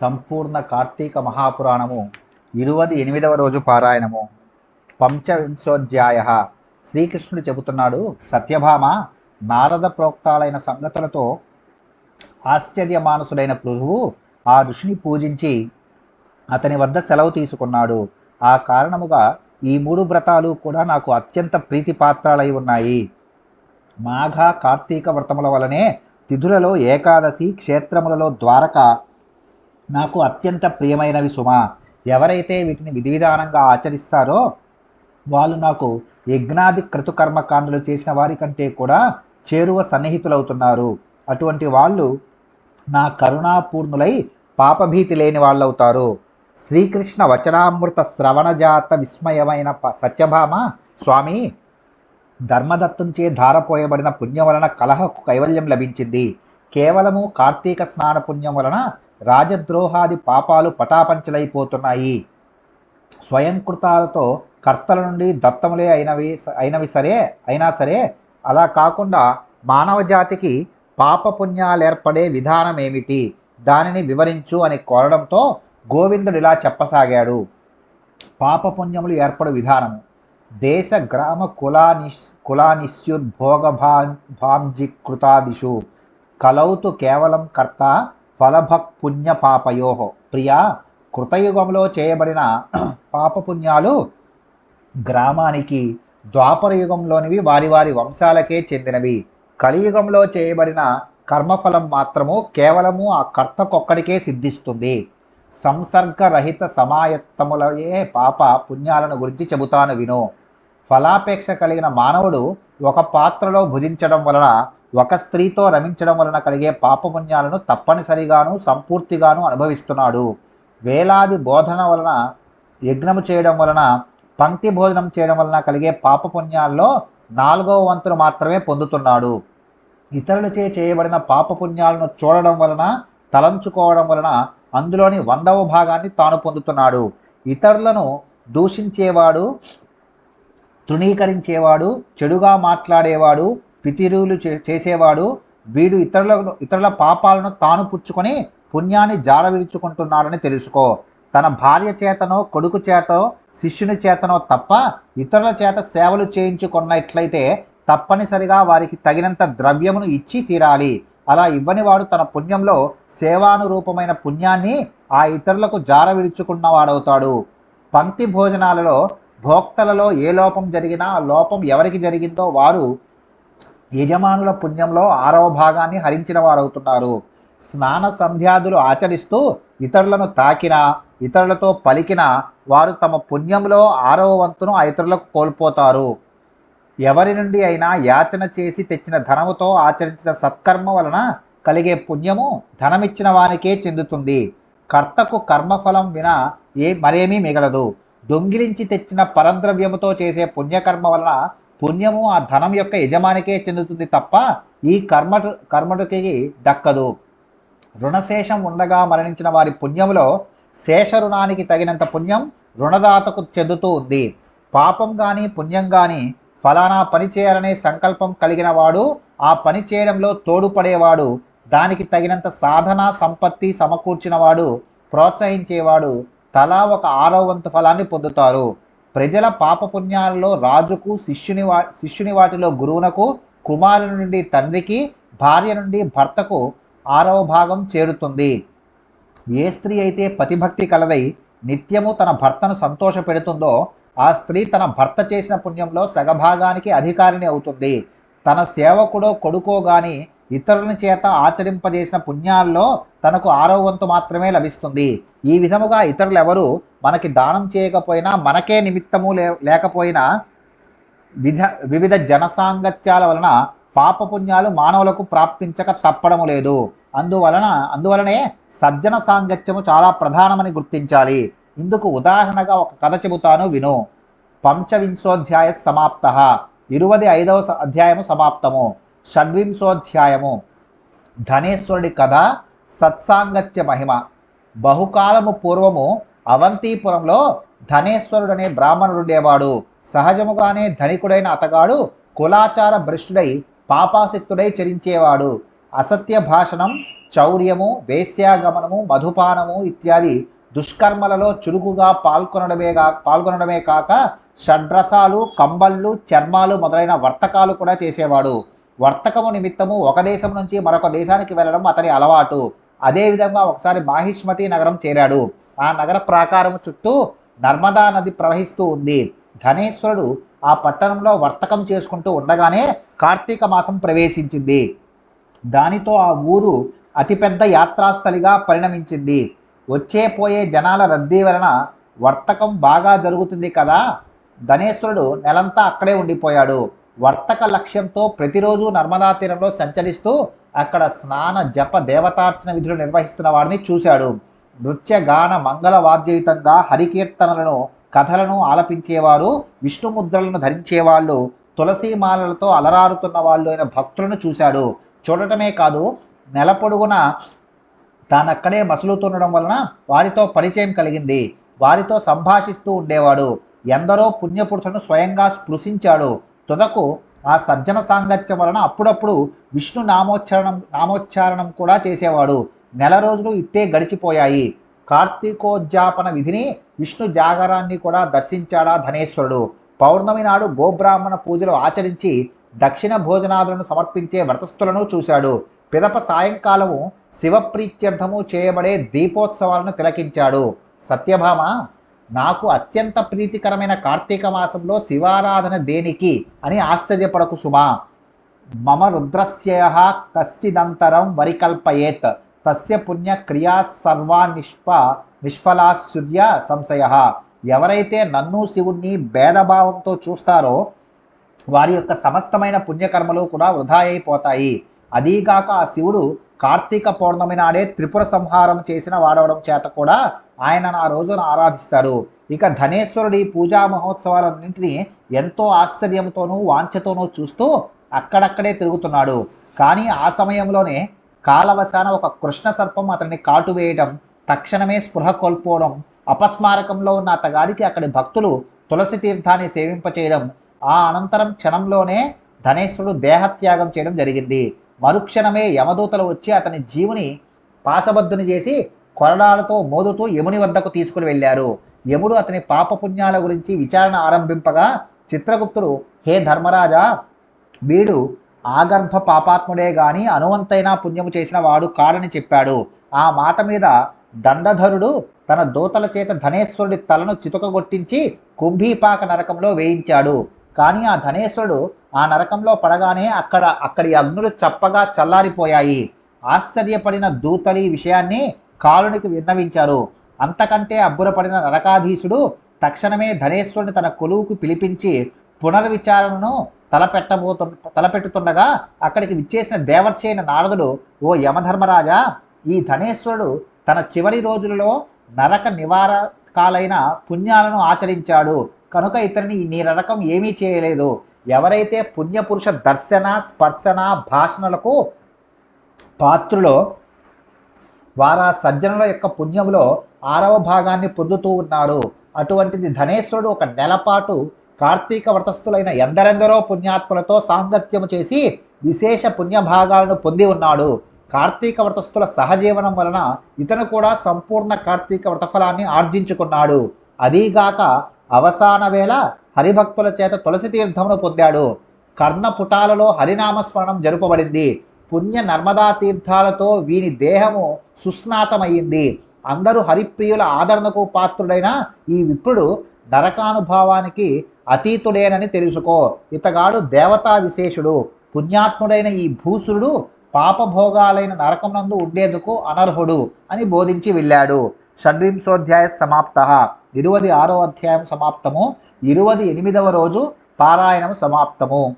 సంపూర్ణ కార్తీక మహాపురాణము ఇరువది ఎనిమిదవ రోజు పారాయణము. పంచవింశోధ్యాయ. శ్రీకృష్ణుడు చెబుతున్నాడు సత్యభామ నారద ప్రోక్తాలైన సంగతులతో ఆశ్చర్యమానసుడైన పృథువు ఆ ఋషిని పూజించి అతని వద్ద సెలవు తీసుకున్నాడు. ఆ కారణముగా ఈ మూడు వ్రతాలు కూడా నాకు అత్యంత ప్రీతిపాత్రాలై ఉన్నాయి. మాఘ కార్తీక వ్రతముల వలనే తిథులలో ఏకాదశి క్షేత్రములలో ద్వారక నాకు అత్యంత ప్రియమైనవి సుమా. ఎవరైతే వీటిని విధి విధానంగా ఆచరిస్తారో వాళ్ళు నాకు యజ్ఞాది క్రతుకర్మకాండలు చేసిన వారి కంటే కూడా చేరువ సన్నిహితులవుతున్నారు. అటువంటి వాళ్ళు నా కరుణాపూర్ణులై పాపభీతి లేని వాళ్ళవుతారు. శ్రీకృష్ణ వచనామృత శ్రవణజాత విస్మయమైన సత్యభామ స్వామి ధర్మదత్తుంచే ధారపోయబడిన పుణ్యం వలన కలహకు కైవల్యం లభించింది. కేవలము కార్తీక స్నాన పుణ్యం వలన రాజద్రోహాది పాపాలు పటాపంచలైపోతున్నాయి. స్వయంకృతాలతో కర్తల నుండి దత్తములే అయినవి అయినవి సరే అయినా సరే అలా కాకుండా మానవ జాతికి పాపపుణ్యాలు ఏర్పడే విధానం ఏమిటి దానిని వివరించు అని కోరడంతో గోవిందుడు ఇలా చెప్పసాగాడు. పాపపుణ్యములు ఏర్పడు విధానము దేశ గ్రామ కులానిష్ కులానిశ్యుర్భోగ భాంజికృతాదిషు. కలౌతు కేవలం కర్త ఫలభక్పుణ్యపాపయో. పుణ్య ప్రియా కృతయుగంలో చేయబడిన పాపపుణ్యాలు గ్రామానికి ద్వాపర యుగంలోనివి వారి వారి వంశాలకే చెందినవి. కలియుగంలో చేయబడిన కర్మఫలం మాత్రము కేవలము ఆ కర్తకొక్కడికే సిద్ధిస్తుంది. సంసర్గరహిత సమాయత్తములయే పాప పుణ్యాలను గురించి చెబుతాను విను. ఫలాపేక్ష కలిగిన మానవుడు ఒక పాత్రలో భుజించడం వలన ఒక స్త్రీతో రమించడం వలన కలిగే పాపపుణ్యాలను తప్పనిసరిగాను సంపూర్తిగాను అనుభవిస్తున్నాడు. వేలాది బోధన వలన యజ్ఞము చేయడం వలన పంక్తి భోజనం చేయడం వలన కలిగే పాపపుణ్యాల్లో నాలుగవ వంతును మాత్రమే పొందుతున్నాడు. ఇతరులచే చేయబడిన పాపపుణ్యాలను చూడడం వలన తలంచుకోవడం వలన అందులోని వందవ భాగాన్ని తాను పొందుతున్నాడు. ఇతరులను దూషించేవాడు తృణీకరించేవాడు చెడుగా మాట్లాడేవాడు పితిరువులు చే- చేసేవాడు వీడు ఇతరులను ఇతరుల పాపాలను తాను పుచ్చుకొని పుణ్యాన్ని జారవిడుచుకుంటున్నాడని తెలుసుకో. తన భార్య చేతనో కొడుకు చేతనో శిష్యుని చేతనో తప్ప ఇతరుల చేత సేవలు చేయించుకున్నట్లయితే తప్పనిసరిగా వారికి తగినంత ద్రవ్యమును ఇచ్చి తీరాలి. అలా ఇవ్వని వాడు తన పుణ్యంలో సేవానురూపమైన పుణ్యాన్ని ఆ ఇతరులకు జార విడుచుకున్నవాడవుతాడు పంక్తి భోజనాలలో భోక్తలలో ఏ లోపం జరిగినా ఆ లోపం ఎవరికి జరిగిందో వారు యజమానుల పుణ్యంలో ఆరవ భాగాన్ని హరించిన వారవుతున్నారు. స్నాన సంధ్యాదులు ఆచరిస్తూ ఇతరులను తాకినా ఇతరులతో పలికినా వారు తమ పుణ్యంలో ఆరవ వంతును ఆ ఇతరులకు కోల్పోతారు. ఎవరి నుండి అయినా యాచన చేసి తెచ్చిన ధనముతో ఆచరించిన సత్కర్మ వలన కలిగే పుణ్యము ధనమిచ్చిన వానికే చెందుతుంది. కర్తకు కర్మఫలం విన ఏ మరేమీ మిగలదు. దొంగిలించి తెచ్చిన పరద్రవ్యముతో చేసే పుణ్యకర్మ వలన పుణ్యము ఆ ధనం యొక్క యజమానికే చెందుతుంది తప్ప ఈ కర్మ కర్మటుకి దక్కదు. రుణశేషం ఉండగా మరణించిన వారి పుణ్యములో శేష రుణానికి తగినంత పుణ్యం రుణదాతకు చెందుతూ ఉంది. పాపం కానీ పుణ్యం కానీ ఫలానా పని చేయాలనే సంకల్పం కలిగిన వాడు ఆ పని చేయడంలో తోడుపడేవాడు దానికి తగినంత సాధన సంపత్తి సమకూర్చినవాడు ప్రోత్సహించేవాడు తలా ఒక ఆరో వంతు ఫలాన్ని పొందుతారు. ప్రజల పాపపుణ్యాలలో రాజుకు శిష్యుని వా శిష్యుని వాటిలో గురువునకు కుమారుని నుండి తండ్రికి భార్య నుండి భర్తకు ఆరవ భాగం చేరుతుంది. ఏ స్త్రీ అయితే పతిభక్తి కలదై నిత్యము తన భర్తను సంతోష పెడుతుందో ఆ స్త్రీ తన భర్త చేసిన పుణ్యంలో సగభాగానికి అధికారిని అవుతుంది. తన సేవకుడో కొడుకో గాని ఇతరుల చేత ఆచరింపజేసిన పుణ్యాల్లో తనకు ఆరో వంతు మాత్రమే లభిస్తుంది. ఈ విధముగా ఇతరులెవరు మనకి దానం చేయకపోయినా మనకే నిమిత్తము లే లేకపోయినా విధ వివిధ జనసాంగత్యాల వలన పాపపుణ్యాలు మానవులకు ప్రాప్తించక తప్పడము లేదు. అందువలన అందువలనే సజ్జన సాంగత్యము చాలా ప్రధానమని గుర్తించాలి. ఇందుకు ఉదాహరణగా ఒక కథ చెబుతాను విను. పంచవింశోధ్యాయ సమాప్త. ఇరువది ఐదవ అధ్యాయము సమాప్తము. షడ్వింశోధ్యాయము. ధనేశ్వరుడి కథ సత్సాంగత్య మహిమ. బహుకాలము పూర్వము అవంతిపురంలో ధనేశ్వరుడనే బ్రాహ్మణుడుండేవాడు. సహజముగానే ధనికుడైన అతగాడు కులాచార భ్రష్టుడై పాపాసిక్తుడై చరించేవాడు. అసత్య భాషణం చౌర్యము వేశ్యాగమనము మధుపానము ఇత్యాది దుష్కర్మలలో చురుకుగా పాల్గొనడమే కా పాల్గొనడమే కాక షడ్రసాలు కంబళ్ళు చర్మాలు మొదలైన వర్తకాలు కూడా చేసేవాడు. వర్తకము నిమిత్తము ఒక దేశం నుంచి మరొక దేశానికి వెళ్ళడం అతని అలవాటు. అదేవిధంగా ఒకసారి మాహిష్మతి నగరం చేరాడు. ఆ నగర ప్రాకారము చుట్టూ నర్మదా నది ప్రవహిస్తూ ఉంది. ధనేశ్వరుడు ఆ పట్టణంలో వర్తకం చేసుకుంటూ ఉండగానే కార్తీక మాసం ప్రవేశించింది. దానితో ఆ ఊరు అతిపెద్ద యాత్రాస్థలిగా పరిణమించింది. వచ్చే పోయే జనాల రద్దీ వలన వర్తకం బాగా జరుగుతుంది కదా? ధనేశ్వరుడు నెలంతా అక్కడే ఉండిపోయాడు. వర్తక లక్ష్యంతో ప్రతిరోజు నర్మదా తీరంలో సంచరిస్తూ అక్కడ స్నాన జప దేవతార్చన విధులు నిర్వహిస్తున్న వాడిని చూశాడు. నృత్య గాన మంగళ వాద్యయుతంగా హరికీర్తనలను కథలను ఆలపించేవారు విష్ణుముద్రలను ధరించేవాళ్ళు తులసీమాలలతో అలరారుతున్న వాళ్ళు అయిన భక్తులను చూశాడు. చూడటమే కాదు నెల పొడుగున తానక్కడే మసులుతుండడం వలన వారితో పరిచయం కలిగింది. వారితో సంభాషిస్తూ ఉండేవాడు. ఎందరో పుణ్యపురుషులను స్వయంగా స్పృశించాడు. తుదకు ఆ సజ్జన సాంగత్యం వలన అప్పుడప్పుడు విష్ణు నామోచ్చారణం నామోచ్చారణం కూడా చేసేవాడు. నెల రోజులు ఇట్టే గడిచిపోయాయి. కార్తీకోద్యాపన విధిని విష్ణు జాగరాన్ని కూడా దర్శించాడా ధనేశ్వరుడు. పౌర్ణమి నాడు గోబ్రాహ్మణ పూజలు ఆచరించి దక్షిణ భోజనాదులను సమర్పించే వ్రతస్థులను చూశాడు. పిదప సాయంకాలము శివప్రీత్యర్థము చేయబడే దీపోత్సవాలను తిలకించాడు. సత్యభామ నాకు అత్యంత ప్రీతికరమైన కార్తీక మాసంలో శివారాధన దేనికి అని ఆశ్చర్యపడకు సుమా. మమ రుద్రస్య కశ్చిదంతరం వరికల్పయేత్. తస్య పుణ్య క్రియా సర్వా నిష్ప నిష్ఫలా సంశయ. ఎవరైతే నన్ను శివుణ్ణి భేదభావంతో చూస్తారో వారి యొక్క సమస్తమైన పుణ్యకర్మలు కూడా వృధా అయిపోతాయి. అదీగాక ఆ శివుడు కార్తీక పౌర్ణమి నాడే త్రిపుర సంహారం చేసిన వాడవడం చేత కూడా ఆయన ఆ రోజున ఆరాధిస్తారు. ఇక ధనేశ్వరుడి పూజా మహోత్సవాలన్నింటినీ ఎంతో ఆశ్చర్యంతోనూ వాంఛతోనూ చూస్తూ అక్కడక్కడే తిరుగుతున్నాడు. కానీ ఆ సమయంలోనే కాలవశాన ఒక కృష్ణ సర్పం అతన్ని కాటు వేయడం తక్షణమే స్పృహ కోల్పోవడం అపస్మారకంలో ఉన్న అతగాడికి అక్కడి భక్తులు తులసి తీర్థాన్ని సేవింపచేయడం ఆ అనంతరం క్షణంలోనే ధనేశ్వరుడు దేహత్యాగం చేయడం జరిగింది. మరుక్షణమే యమదూతలు వచ్చి అతని జీవుని పాశబద్ధుని చేసి కొరడాలతో మోదుతూ యముని వద్దకు తీసుకుని వెళ్ళారు. యముడు అతని పాపపుణ్యాల గురించి విచారణ ఆరంభింపగా చిత్రగుప్తుడు హే ధర్మరాజా వీడు ఆగర్భ పాపాత్ముడే గాని అనువంతైనా పుణ్యము చేసిన వాడు కాడని చెప్పాడు. ఆ మాట మీద దండధరుడు తన దూతల చేత ధనేశ్వరుడి తలను చితుకగొట్టించి కుంభీపాక నరకంలో వేయించాడు. కానీ ఆ ధనేశ్వరుడు ఆ నరకంలో పడగానే అక్కడ అక్కడి అగ్నులు చప్పగా చల్లారిపోయాయి. ఆశ్చర్యపడిన దూతలి విషయాన్ని కాలునికి విన్నవించారు. అంతకంటే అబ్బురపడిన నరకాధీశుడు తక్షణమే ధనేశ్వరుని తన కొలువుకు పిలిపించి పునర్విచారణను తలపెట్టబోతు తలపెట్టుతుండగా అక్కడికి విచ్చేసిన దేవర్షి అయిన నారదుడు ఓ యమధర్మరాజా ఈ ధనేశ్వరుడు తన చివరి రోజులలో నరక నివారకాలైన పుణ్యాలను ఆచరించాడు. కనుక ఇతనిని నీ నరకం ఏమీ చేయలేదు. ఎవరైతే పుణ్యపురుష దర్శన స్పర్శన భాషణలకు పాత్రులో వారా సజ్జనుల యొక్క పుణ్యములో ఆరవ భాగాన్ని పొందుతూ ఉన్నారు. అటువంటిది ధనేశ్వరుడు ఒక నెలపాటు కార్తీక వ్రతస్థులైన ఎందరెందరో పుణ్యాత్ములతో సాంగత్యము చేసి విశేష పుణ్యభాగాలను పొంది ఉన్నాడు. కార్తీక వ్రతస్థుల సహజీవనం వలన ఇతను కూడా సంపూర్ణ కార్తీక వ్రతఫలాన్ని ఆర్జించుకున్నాడు. అదీగాక అవసాన వేళ హరిభక్తుల చేత తులసి తీర్థమును పొందాడు. కర్ణపుటాలలో హరినామస్మరణం జరుపబడింది. పుణ్య నర్మదా తీర్థాలతో వీని దేహము సుస్నాతమైంది అందరూ హరిప్రియుల ఆదరణకు పాత్రుడైన ఈ విప్రుడు నరకానుభావానికి అతీతుడేనని తెలుసుకో. ఇతగాడు దేవతా విశేషుడు. పుణ్యాత్ముడైన ఈ భూసురుడు పాపభోగాలైన నరకమునందు ఉండేందుకు అనర్హుడు అని బోధించి వెళ్ళాడు. షడ్వింశోధ్యాయ సమాప్త. ఇరువది ఆరో అధ్యాయం సమాప్తము. ఇరువది ఎనిమిదవ రోజు పారాయణం సమాప్తము.